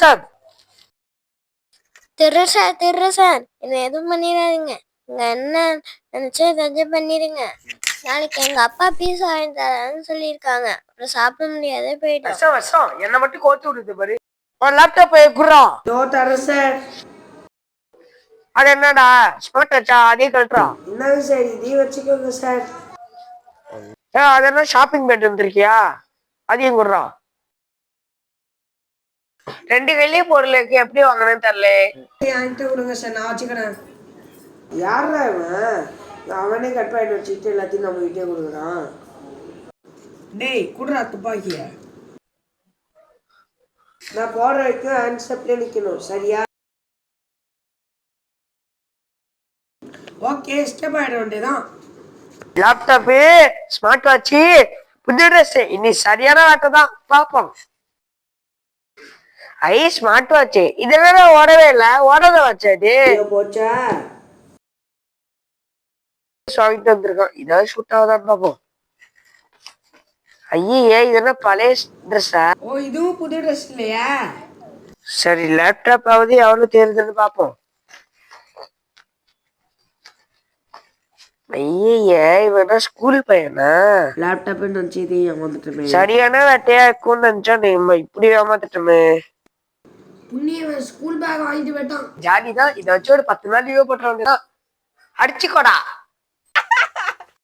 Sir Thiru sir Thiru sir என்ன எதுவும் பண்ணிடாதீங்க. எங்க அண்ணன் நினைச்சா ஏதாச்சும் பண்ணிடுங்க. நாளைக்கு எங்க அப்பா பீஸா வாங்கி தரேன்னு சொல்லியிருக்காங்க. அப்புறம் சாப்பிட முடியாதே போயிட்டோம் விஷம் விஷம் என்ன மட்டும் கோத்து விடுது பாரு. உன் லேப்டாப் குடுறான் இதோ தரேன் சார் அது என்னடா? ஸ்மார்ட் வச்சா அதே கழட்டுறான் என்னங்க சார் இதையும் வச்சுக்கோங்க சார் ஏ அது என்ன ஷாப்பிங் பேட் வந்திருக்கியா? அதையும் குடுறான் ரெண்டு கையிலயும் பொருள் இருக்கு. எப்படி வாங்கினேன்னு தெரியல. என்கிட்ட கொடுங்க சார். நான் வச்சுக்கிறேன். யாரா இவன்? அவனே கட் பண்ணி வச்சுக்கிட்டு எல்லாத்தையும் நம்ம கிட்டே கொடுக்குறான். டேய் குடுறா துப்பாக்கிய. நான் போடுற வரைக்கும் ஆன்சப்ல நிக்கணும். சரியா? ஓகே ஸ்டெப் ஆயிட வேண்டியதான் லேப்டாப்பு ஸ்மார்ட் வாட்ச் புது ட்ரெஸ் இனி சரியான வார்த்தை தான் பார்ப்போம். ஐ ஸ்மார்ட் வாட்ச் இதெல்லாம் ஓடவே இல்லை. ஓடாத வாட்ச் அது போச்சா? வாங்கிட்டு வந்திருக்கான் இதாவது ஷூட் ஆகுதான்னு பார்ப்போம். ஐயே இதெல்லாம் பழைய ட்ரெஸ்ஸா ஓ இதுவும் புது ட்ரெஸ் இல்லையா? சரி லேப்டாப் ஆகுது எவ்வளவு தேர்துன்னு பார்ப்போம். ஐயே இவனா ஸ்கூல் பையனா? லேப்டாப் நினச்சி ஏமாந்துட்டுமே சரியான வேட்டையா இருக்கும்னு நினைச்சா இப்படி ஏமாத்திட்டோமே. புண்ணியவன் ஸ்கூல் பேக் வாங்கிட்டு போயிட்டான். ஜாலி தான் இதை வச்சு ஒரு பத்து நாள் லீவ் போட்டுற வேண்டியதான் அடிச்சுக்கோடா.